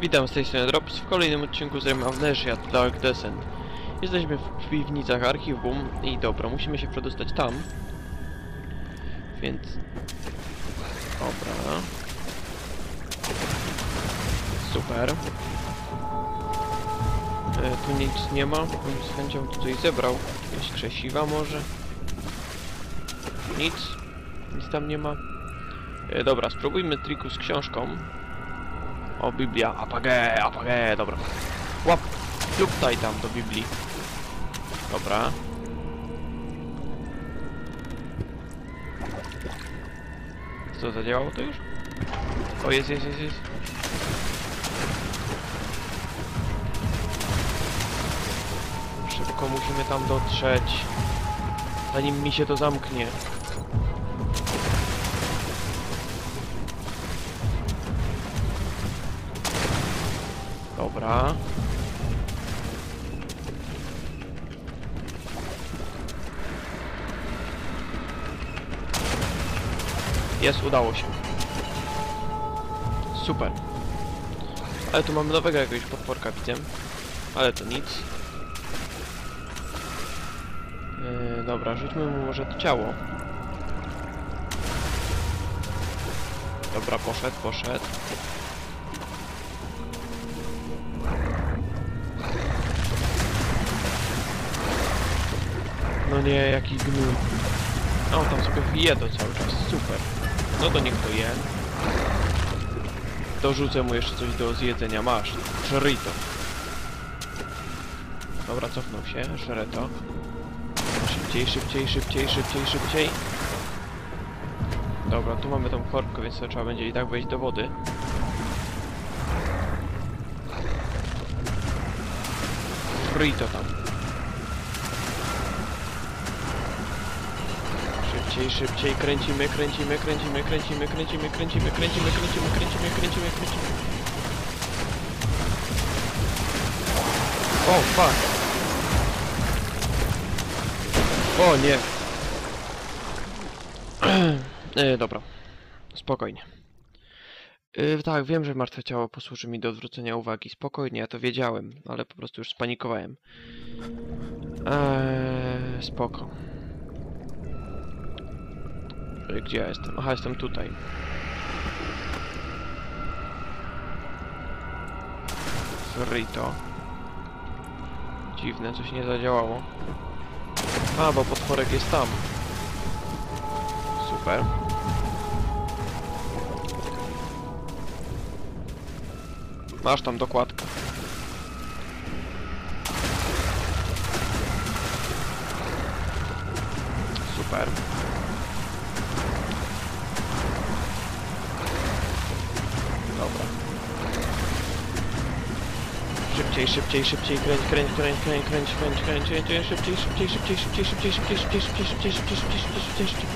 Witam z tej strony Drops w kolejnym odcinku z Amnesia Dark Descent. Jesteśmy w piwnicach archiwum i dobra, musimy się przedostać tam. Więc... Dobra. Super. E, tu nic nie ma, bym z chęcią tu coś zebrał. Jakieś krzesiwa może? Nic. Nic tam nie ma. E, dobra, spróbujmy triku z książką. O, Biblia, apagę, apagę, dobra. Łap, luptaj tam do Biblii. Dobra. Co, zadziałało to już? O, jest, jest, jest, jest. Szybko musimy tam dotrzeć. Zanim mi się to zamknie. Dobra. Jest, udało się. Super. Ale tu mamy nowego jakiegoś potworka, widzę. Ale to nic. Yy, dobra, rzućmy mu może to ciało. Dobra, poszedł, poszedł. No nie, jaki gnój. On tam sobie je to cały czas, super. No to niech to je. Dorzucę mu jeszcze coś do zjedzenia, masz. Żryj to. Dobra, cofnął się, żre to. Szybciej, szybciej, szybciej, szybciej, szybciej. Dobra, tu mamy tą korbkę, więc to trzeba będzie i tak wejść do wody. Żryj to tam. Szybciej, szybciej, kręcimy, kręcimy, kręcimy, kręcimy, kręcimy, kręcimy, kręcimy, kręcimy, kręcimy, kręcimy, kręcimy. O, fuck. O, nie. e, dobra. Spokojnie. E, tak, wiem, że martwe ciało posłuży mi do odwrócenia uwagi. Spokojnie, ja to wiedziałem, ale po prostu już spanikowałem. Eee, spoko. Gdzie ja jestem? Aha, jestem tutaj. Frito. Dziwne, coś nie zadziałało. A, bo potworek jest tam. Super. Masz tam dokładkę. Super. Dobra. Szybciej, szybciej, kręć, kręć, kręć, kręć, kręć, kręć, kręć, kręć, kręć, szybciej, szybciej, szybciej, szybciej, szybciej, szybciej, szybciej, szybciej, szybciej, szybciej, szybciej, szybciej, szybciej, szybciej.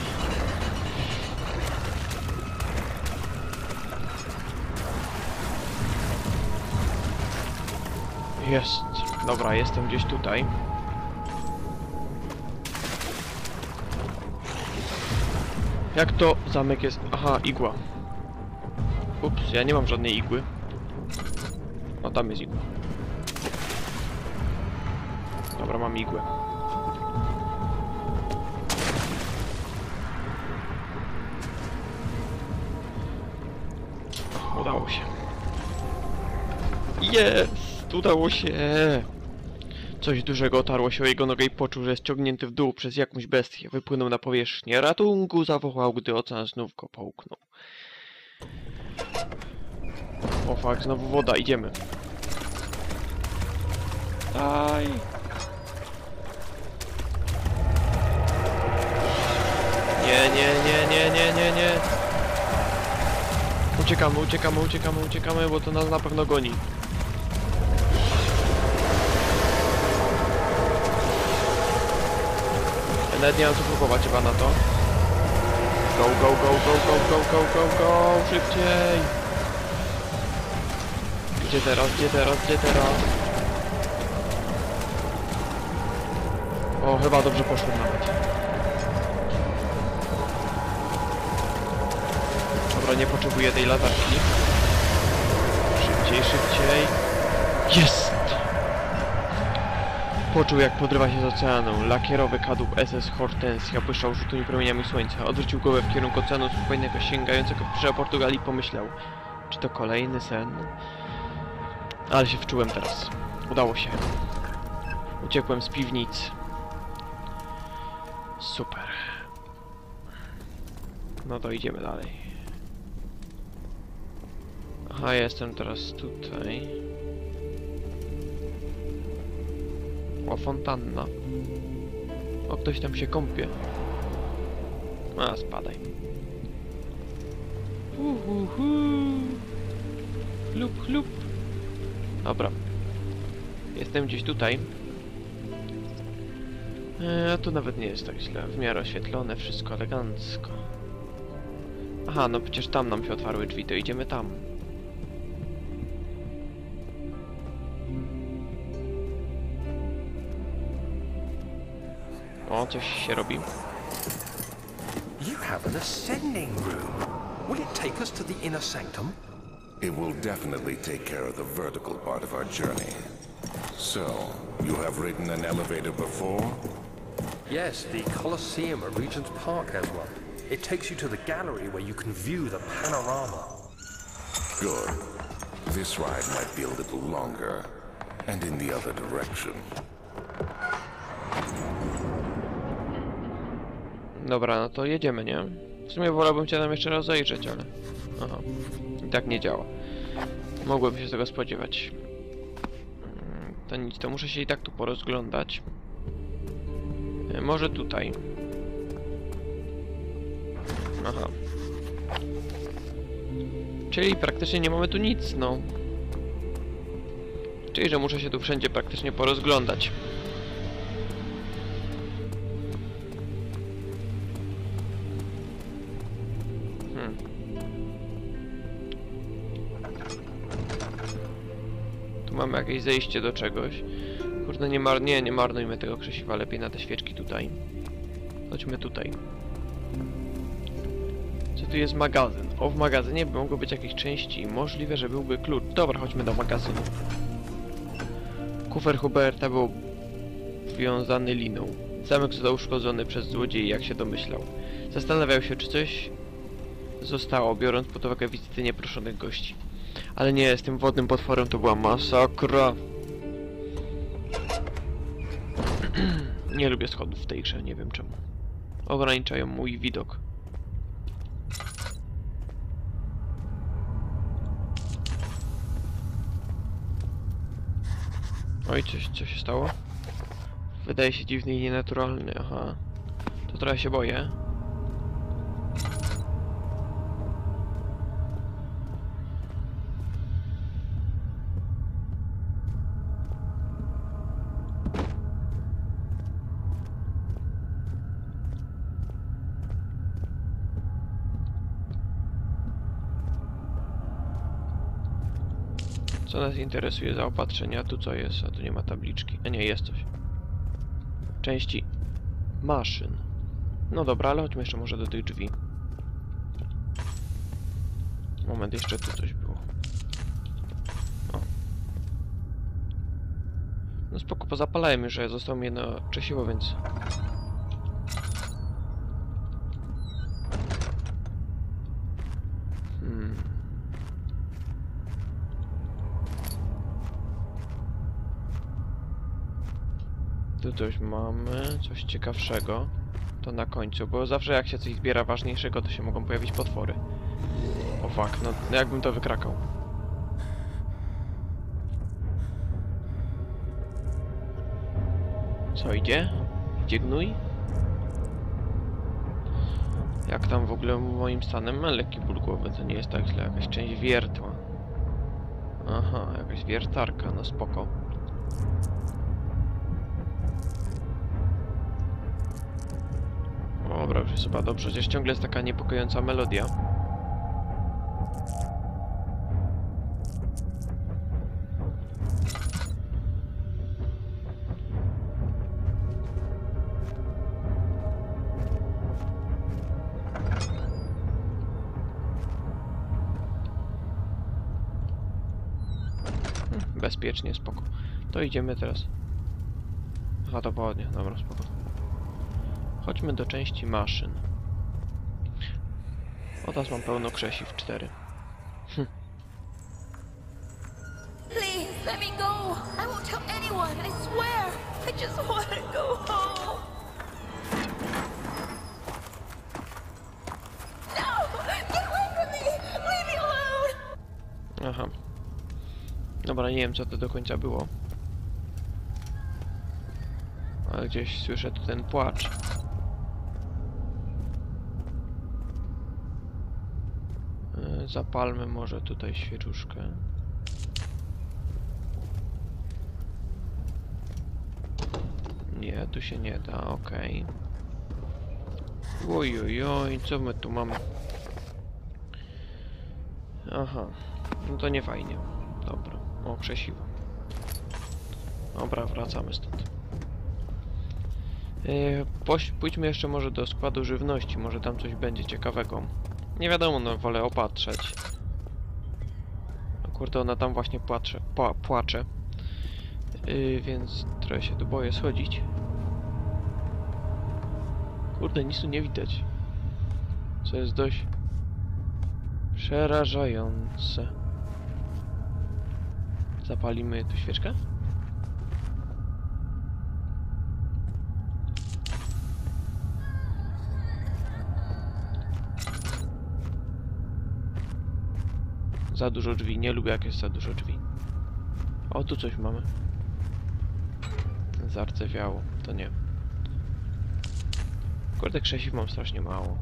Jest. Dobra, jestem gdzieś tutaj. Jak to zamek jest? Aha, igła. Ups, ja nie mam żadnej igły. O, tam jest igła. Dobra, mam igłę. Udało się. Jest! Udało się! Coś dużego otarło się o jego nogę i poczuł, że jest ciągnięty w dół przez jakąś bestię. Wypłynął na powierzchnię. Ratunku zawołał, gdy ocean znów go połknął. O fuck, znowu woda, idziemy. Daj. Nie, nie, nie, nie, nie, nie, nie. Uciekamy, uciekamy, uciekamy, uciekamy, bo to nas na pewno goni. Ja nawet nie mam co próbować chyba na to. Go, go, go, go, go, go, go, go, go, szybciej! Gdzie teraz, gdzie teraz, gdzie teraz? O, chyba dobrze poszło nawet. Dobra, nie potrzebuję tej latarki. Szybciej. szybciej. Jest! Poczuł jak podrywa się z oceanu. Lakierowy kadłub SS Hortensia błyszczał rzutymi promieniami słońca. Odwrócił głowę w kierunku oceanu spokojnego, sięgającego w brzeg Portugalii pomyślał. Czy to kolejny sen? Ale się wczułem teraz. Udało się. Uciekłem z piwnicy. Super. No to idziemy dalej. Aha, jestem teraz tutaj. O, fontanna. O, ktoś tam się kąpie. A, spadaj. Uhuhu. Chlup, chlup. Dobra. Jestem gdzieś tutaj. Eee, a tu nawet nie jest tak źle. W miarę oświetlone, wszystko elegancko. Aha, no przecież tam nam się otwarły drzwi, to idziemy tam. O, coś się robi. You have an ascending room. Will it take us to the inner sanctum? It will definitely take care of the vertical part of our journey. So, you have ridden an elevator before? Yes, the Colosseum at Regent's Park has one. It takes you to the gallery where you can view the panorama. Good. This ride might be a little longer, and in the other direction. Dobra, no to jedziemy, nie? W sumie wolałbym cię tam jeszcze raz ale... Aha, i tak nie działa. Mogłem się tego spodziewać. Mm, To nic, to muszę się i tak tu porozglądać. E, Może tutaj. Aha. Czyli praktycznie nie mamy tu nic, no. Czyli, że muszę się tu wszędzie praktycznie porozglądać. Mamy jakieś zejście do czegoś. Kurde, nie, mar nie, nie marnujmy tego krzesiwa, lepiej na te świeczki tutaj. Chodźmy tutaj. Co tu jest magazyn? O, w magazynie by mogło być jakieś części. Możliwe, że byłby klucz. Dobra, chodźmy do magazynu. Kufer Huberta był wiązany liną. Zamek został uszkodzony przez złodziei, jak się domyślał. Zastanawiał się, czy coś zostało, biorąc pod uwagę wizyty nieproszonych gości. Ale nie, z tym wodnym potworem to była masakra. nie lubię schodów w tej grze, nie wiem czemu. Ograniczają mój widok. Oj, coś, co się stało? Wydaje się dziwny i nienaturalny, aha. To trochę się boję. Co nas interesuje zaopatrzenia? Tu co jest? A tu nie ma tabliczki. A nie, jest coś. Części maszyn. No dobra, ale chodźmy jeszcze może do tych drzwi. Moment, jeszcze tu coś było. O. No spoko, pozapalałem już, że zostało mi jedno czesiwo, więc... Hmm. Tu coś mamy, coś ciekawszego. To na końcu, bo zawsze jak się coś zbiera ważniejszego, to się mogą pojawić potwory. O fuck, no, no jakbym to wykrakał. Co idzie? Idzie gnój? Jak tam w ogóle moim stanem? Mam lekki ból głowy, to nie jest tak źle. Jakaś część wiertła. Aha, jakaś wiertarka, no spoko. Dobra, już jest chyba dobrze, chociaż ciągle jest taka niepokojąca melodia. Hm, bezpiecznie, spoko. To idziemy teraz. Aha, to pochodnie, dobra, spoko. Chodźmy do części maszyn. O, teraz mam pełno krzesiw, cztery. Please, let me go. I won't tell anyone, I swear. I just want to go home. No! Get away from me! Leave me alone! Aha. Dobra, nie wiem co to do końca było. Ale gdzieś słyszę ten płacz. Yy, Zapalmy może tutaj świeczuszkę. Nie, tu się nie da, okej. Oj, oj, oj, co my tu mamy? Aha, no to nie fajnie. Dobra, o, krzesiwo. Dobra, wracamy stąd. Yy, pójdźmy jeszcze może do składu żywności, może tam coś będzie ciekawego. Nie wiadomo, no wolę opatrzeć. No Kurde, ona tam właśnie płacze, pła, płacze. Yy, więc trochę się tu boję schodzić. Kurde, nic tu nie widać. Co jest dość przerażające. Zapalimy tu świeczkę? Za dużo drzwi. Nie lubię jak jest za dużo drzwi. O, tu coś mamy. Zardzewiało. To nie. Kurde, krzesiw mam strasznie mało.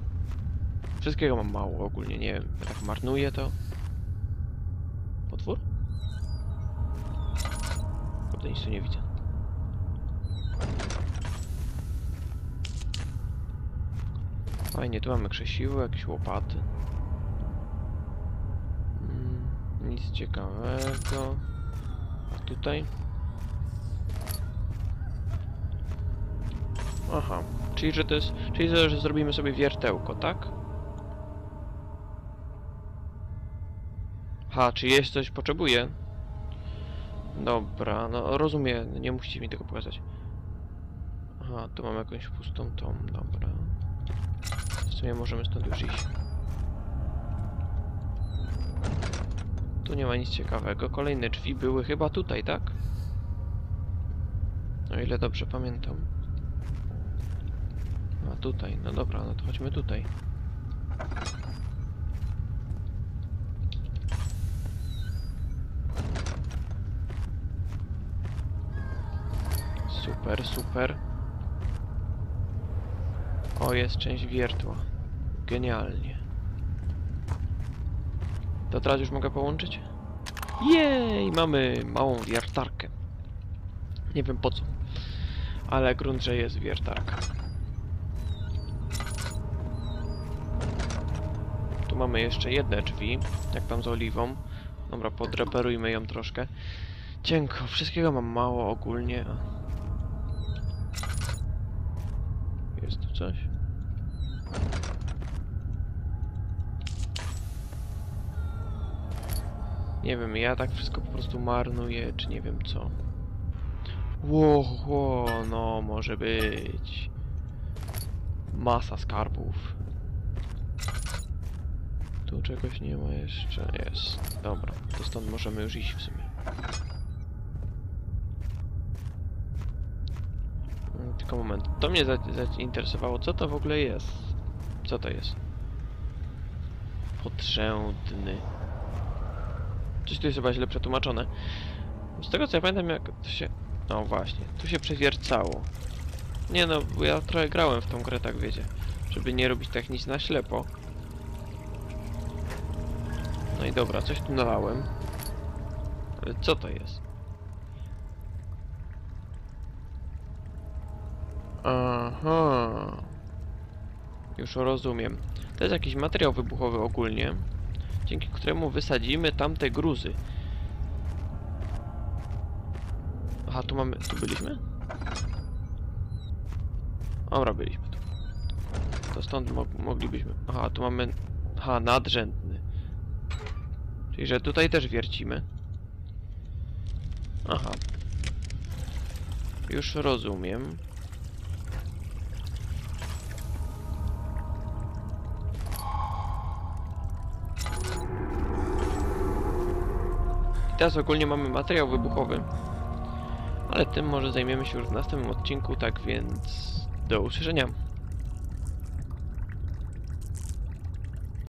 Wszystkiego mam mało ogólnie, nie wiem. Tak marnuję to. Potwór? Kurde, nic tu nie widzę. Fajnie, tu mamy krzesiwo, jakieś łopaty. Nic ciekawego. Tutaj? Aha, czyli że to jest, czyli to, że zrobimy sobie wiertełko, tak? Ha, czy jest coś potrzebuję? Dobra, no rozumiem, nie musicie mi tego pokazać. Aha, tu mam jakąś pustą tą, dobra. W sumie możemy stąd już iść. Tu nie ma nic ciekawego. Kolejne drzwi były chyba tutaj, tak? O ile dobrze pamiętam. A tutaj, no dobra, no to chodźmy tutaj. Super, super. O, jest część wiertła. Genialnie. To teraz już mogę połączyć? Jej, mamy małą wiertarkę. Nie wiem po co. Ale grunt, że jest wiertarka. Tu mamy jeszcze jedne drzwi, jak tam z oliwą. Dobra, podreperujmy ją troszkę. Cienko, wszystkiego mam mało ogólnie. Jest tu coś? Nie wiem, ja tak wszystko po prostu marnuję, czy nie wiem co. Ło, no może być. Masa skarbów. Tu czegoś nie ma jeszcze. Jest. Dobra, to stąd możemy już iść w sumie. Mm, Tylko moment. To mnie za- zainteresowało, co to w ogóle jest? Co to jest? Podrzędny. Coś tu jest chyba źle przetłumaczone. Z tego co ja pamiętam jak to się... No właśnie, tu się przewiercało. Nie no, bo ja trochę grałem w tą grę, tak wiecie. Żeby nie robić tak nic na ślepo. No i dobra, coś tu nalałem. Ale co to jest? Aha. Już rozumiem. To jest jakiś materiał wybuchowy ogólnie, dzięki któremu wysadzimy tamte gruzy. Aha, tu mamy... tu byliśmy? Dobra, byliśmy tu. To stąd mo moglibyśmy... Aha, tu mamy... Aha, nadrzędny. Czyli, że tutaj też wiercimy. Aha. Już rozumiem. Teraz ogólnie mamy materiał wybuchowy. Ale tym może zajmiemy się już w następnym odcinku, tak więc do usłyszenia.